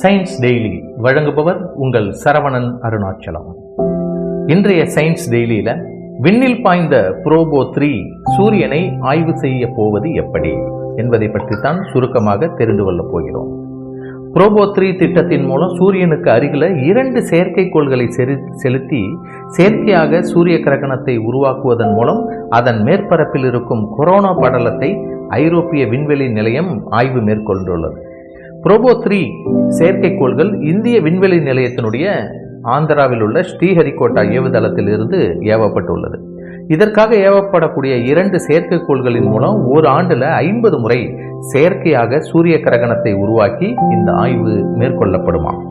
Science daily வழங்குபவர் உங்கள் சரவணன் அருணாச்சலம். இன்றைய சயின்ஸ் டெய்லியில விண்ணில் பாய்ந்த புரோபோ த்ரீ சூரியனை ஆய்வு செய்ய போவது எப்படி என்பதை பற்றி தான் சுருக்கமாக தெரிந்து கொள்ளப் போகிறோம். புரோபோ த்ரீ திட்டத்தின் மூலம் சூரியனுக்கு அருகில் இரண்டு செயற்கைக்கோள்களை செரு செலுத்தி செயற்கையாக சூரிய கிரகணத்தை உருவாக்குவதன் மூலம் அதன் மேற்பரப்பில் இருக்கும் கொரோனா படலத்தை ஐரோப்பிய விண்வெளி நிலையம் ஆய்வு மேற்கொண்டுள்ளது. புரோபோ த்ரீ செயற்கைக்கோள்கள் இந்திய விண்வெளி நிலையத்தினுடைய ஆந்திராவில் உள்ள ஸ்ரீஹரிகோட்டா ஏவுதளத்தில் இருந்து ஏவப்பட்டுள்ளது. இதற்காக ஏவப்படக்கூடிய இரண்டு செயற்கைக்கோள்களின் மூலம் ஒரு ஆண்டுல ஐம்பது முறை செயற்கையாக சூரிய கிரகணத்தை உருவாக்கி இந்த ஆய்வு மேற்கொள்ளப்படுமாம்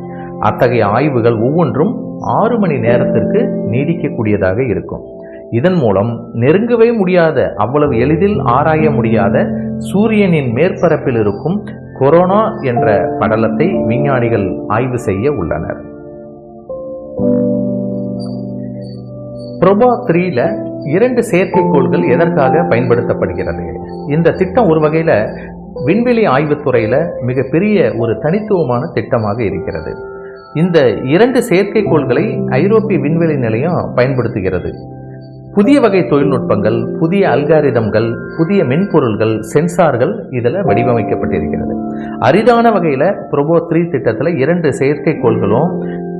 அத்தகைய ஆய்வுகள் ஒவ்வொன்றும் ஆறு மணி நேரத்திற்கு நீடிக்கக்கூடியதாக இருக்கும். இதன் மூலம் நெருங்கவே முடியாத அவ்வளவு எளிதில் ஆராய முடியாத சூரியனின் மேற்பரப்பில் இருக்கும் கொரோனா என்ற படலத்தை விஞ்ஞானிகள் ஆய்வு செய்ய உள்ளனர். புரோபா த்ரீல இரண்டு செயற்கைக்கோள்கள் எதற்காக பயன்படுத்தப்படுகிறது? இந்த திட்டம் ஒரு வகையில் விண்வெளி ஆய்வுத்துறையில் மிகப்பெரிய ஒரு தனித்துவமான திட்டமாக இருக்கிறது. இந்த இரண்டு செயற்கைக்கோள்களை ஐரோப்பிய விண்வெளி நிலையம் பயன்படுத்துகிறது. புதிய வகை தொழில்நுட்பங்கள் புதிய அல்காரிதம்கள் புதிய மென்பொருள்கள் சென்சார்கள் இதில் வடிவமைக்கப்பட்டிருக்கிறது. அரிதான வகையில் ப்ரோபோ த்ரீ திட்டத்தில் இரண்டு செயற்கைக்கோள்களும்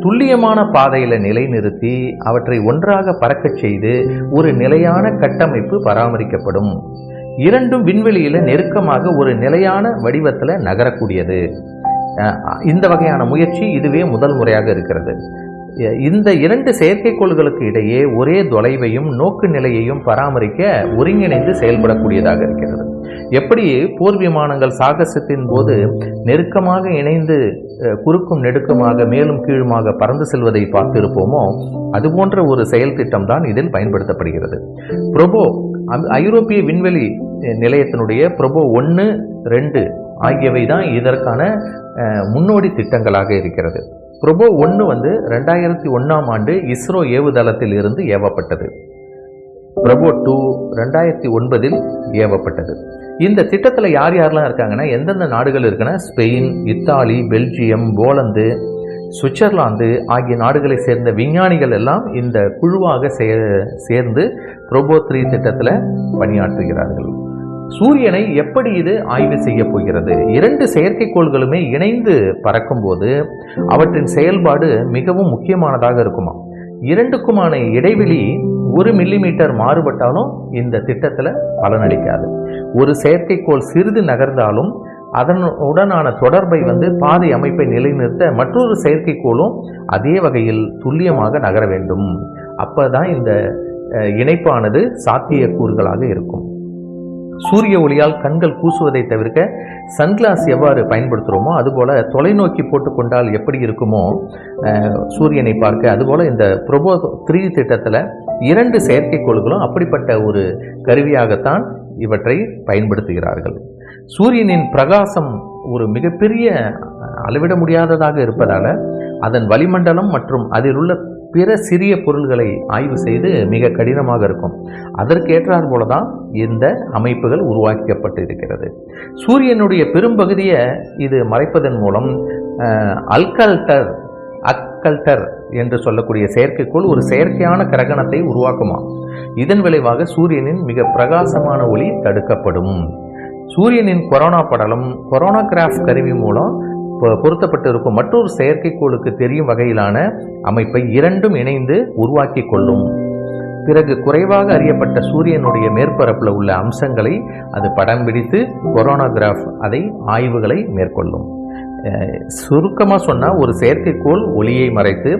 துல்லியமான பாதையில் நிலைநிறுத்தி அவற்றை ஒன்றாக பறக்கச் செய்து ஒரு நிலையான கட்டமைப்பு பராமரிக்கப்படும். இரண்டும் விண்வெளியில் நெருக்கமாக ஒரு நிலையான வடிவத்தில் நகரக்கூடியது. இந்த வகையான முயற்சி இதுவே முதல் முறையாக இருக்கிறது. இந்த இரண்டு செயற்கைக்கோள்களுக்கு இடையே ஒரே தொலைவையும் நோக்கு நிலையையும் பராமரிக்க ஒருங்கிணைந்து செயல்படக்கூடியதாக இருக்கிறது. எப்படி போர் விமானங்கள் சாகசத்தின் போது நெருக்கமாக இணைந்து குறுக்கும் நெடுக்கமாக மேலும் கீழுமாக பறந்து செல்வதை பார்த்திருப்போமோ அதுபோன்ற ஒரு செயல் திட்டம் தான் இதில் பயன்படுத்தப்படுகிறது. புரோபோ ஐரோப்பிய விண்வெளி நிலையத்தினுடைய புரோபோ ஒன்று ரெண்டு ஆகியவை தான் இதற்கான முன்னோடி திட்டங்களாக இருக்கிறது. புரோபோ ஒன்று வந்து ரெண்டாயிரத்தி ஒன்றாம் ஆண்டு இஸ்ரோ ஏவுதளத்தில் இருந்து ஏவப்பட்டது. பிரபோ டூ ரெண்டாயிரத்தி ஒன்பதில் ஏவப்பட்டது. இந்த திட்டத்தில் யார் யாரெல்லாம் இருக்காங்கன்னா எந்தெந்த நாடுகள் இருக்குன்னா Spain Italy Belgium Poland Switzerland ஆகிய நாடுகளை சேர்ந்த விஞ்ஞானிகள் எல்லாம் இந்த குழுவாக சே சேர்ந்து புரோபோ த்ரீ திட்டத்தில் பணியாற்றுகிறார்கள். சூரியனை எப்படி இது ஆய்வு செய்ய போகிறது? இரண்டு செயற்கைக்கோள்களுமே இணைந்து பறக்கும்போது அவற்றின் செயல்பாடு மிகவும் முக்கியமானதாக இருக்குமா? இரண்டுக்குமான இடைவெளி ஒரு மில்லிமீட்டர் மாறுபட்டாலும் இந்த திட்டத்தில் பலனளிக்காது. ஒரு செயற்கைக்கோள் சிறிது நகர்ந்தாலும் அதனுடனான தொடர்பை வந்து பாதை அமைப்பை நிலைநிறுத்த மற்றொரு செயற்கைக்கோளும் அதே வகையில் துல்லியமாக நகர வேண்டும். அப்போதான் இந்த இணைப்பானது சாத்தியக்கூறுகளாக இருக்கும். சூரிய ஒளியால் கண்கள் கூசுவதை தவிர்க்க சன்கிளாஸ் எவ்வாறு பயன்படுத்துகிறோமோ அதுபோல் தொலைநோக்கி போட்டுக்கொண்டால் எப்படி இருக்குமோ சூரியனை பார்க்க அதுபோல் இந்த ப்ரொபோ த்ரீ திட்டத்தில் இரண்டு செயற்கைக்கோள்களும் அப்படிப்பட்ட ஒரு கருவியாகத்தான் இவற்றை பயன்படுத்துகிறார்கள். சூரியனின் பிரகாசம் ஒரு மிகப்பெரிய அளவிட முடியாததாக இருப்பதால் அதன் வளிமண்டலம் மற்றும் அதில் உள்ள பிற சிறிய பொருள்களை ஆய்வு செய்து மிக கடினமாக இருக்கும். அதற்கேற்றார் போல தான் இந்த அமைப்புகள் உருவாக்கப்பட்டு இருக்கிறது. சூரியனுடைய பெரும்பகுதியை இது மறைப்பதன் மூலம் அல்கல்டர் அக்கல்டர் என்று சொல்லக்கூடிய செயற்கைக்கோள் ஒரு செயற்கையான கிரகணத்தை உருவாக்குமா? இதன் விளைவாக சூரியனின் மிக பிரகாசமான ஒளி தடுக்கப்படும். சூரியனின் கொரோனா படலம் கொரோனா கிராஃப் கருவி மூலம் பொருத்தப்பட்டிருக்கும் மற்றொரு செயற்கைக்கோளுக்கு தெரியும் வகையிலான அமைப்பை இரண்டும் இணைந்து உருவாக்கி கொள்ளும். பிறகு குறைவாக அறியப்பட்ட சூரியனுடைய மேற்பரப்பில் உள்ள அம்சங்களை அது படம் பிடித்து கொரோனாகிராஃப் அதை ஆய்வுகளை மேற்கொள்ளும். சுருக்கமாக சொன்னால் ஒரு செயற்கைக்கோள் ஒளியை மறைத்து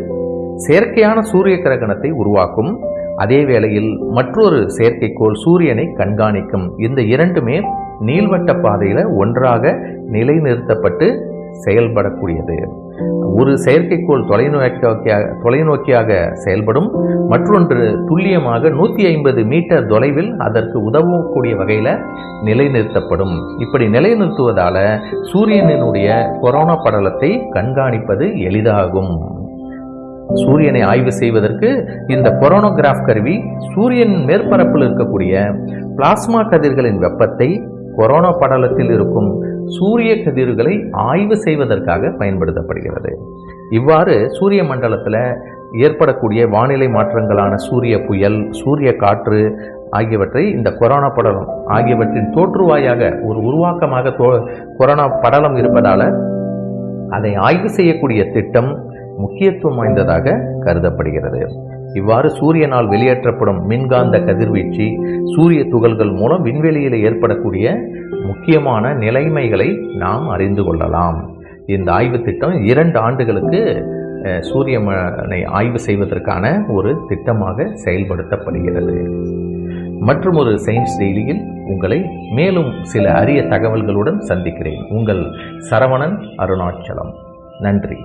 செயற்கையான சூரிய கிரகணத்தை உருவாக்கும். அதே வேளையில் மற்றொரு செயற்கைக்கோள் சூரியனை கண்காணிக்கும். இந்த இரண்டுமே நீள்வட்ட பாதையில் ஒன்றாக நிலைநிறுத்தப்பட்டு செயல்படக்கூடியது. ஒரு செயற்கைக்கோள் தொலைநோக்கியாக தொலைநோக்கியாக செயல்படும். மற்றொன்று துல்லியமாக நூற்றி ஐம்பது மீட்டர் தொலைவில் அதற்கு உதவக்கூடிய வகையில் நிலைநிறுத்தப்படும். இப்படி நிலைநிறுத்துவதால் சூரியனினுடைய கொரோனா படலத்தை கண்காணிப்பது எளிதாகும். சூரியனை ஆய்வு செய்வதற்கு இந்த கொரோனோகிராஃப் கருவி சூரியன் மேற்பரப்பில் இருக்கக்கூடிய பிளாஸ்மா கதிர்களின் வெப்பத்தை கொரோனா படலத்தில் இருக்கும் சூரிய கதிர்களை ஆய்வு செய்வதற்காக பயன்படுத்தப்படுகிறது. இவ்வாறு சூரிய மண்டலத்தில் ஏற்படக்கூடிய வானிலை மாற்றங்களான சூரிய புயல் சூரிய காற்று ஆகியவற்றை இந்த கொரோனா படலம் ஆகியவற்றின் தோற்றுவாயாக ஒரு உருவாக்கமாக தோ கொரோனா படலம் இருப்பதால் அதை ஆய்வு செய்யக்கூடிய திட்டம் முக்கியத்துவம் வாய்ந்ததாக கருதப்படுகிறது. இவ்வாறு சூரியனால் வெளியேற்றப்படும் மின்காந்த கதிர்வீச்சு சூரிய துகள்கள் மூலம் விண்வெளியில் ஏற்படக்கூடிய முக்கியமான நிலைமைகளை நாம் அறிந்து கொள்ளலாம். இந்த ஆய்வு திட்டம் இரண்டு ஆண்டுகளுக்கு சூரியனை ஆய்வு செய்வதற்கான ஒரு திட்டமாக செயல்படுத்தப்படுகிறது. மற்றும் ஒரு சயின்ஸ் டெய்லியில் உங்களை மேலும் சில அரிய தகவல்களுடன் சந்திக்கிறேன். உங்கள் சரவணன் அருணாச்சலம். நன்றி.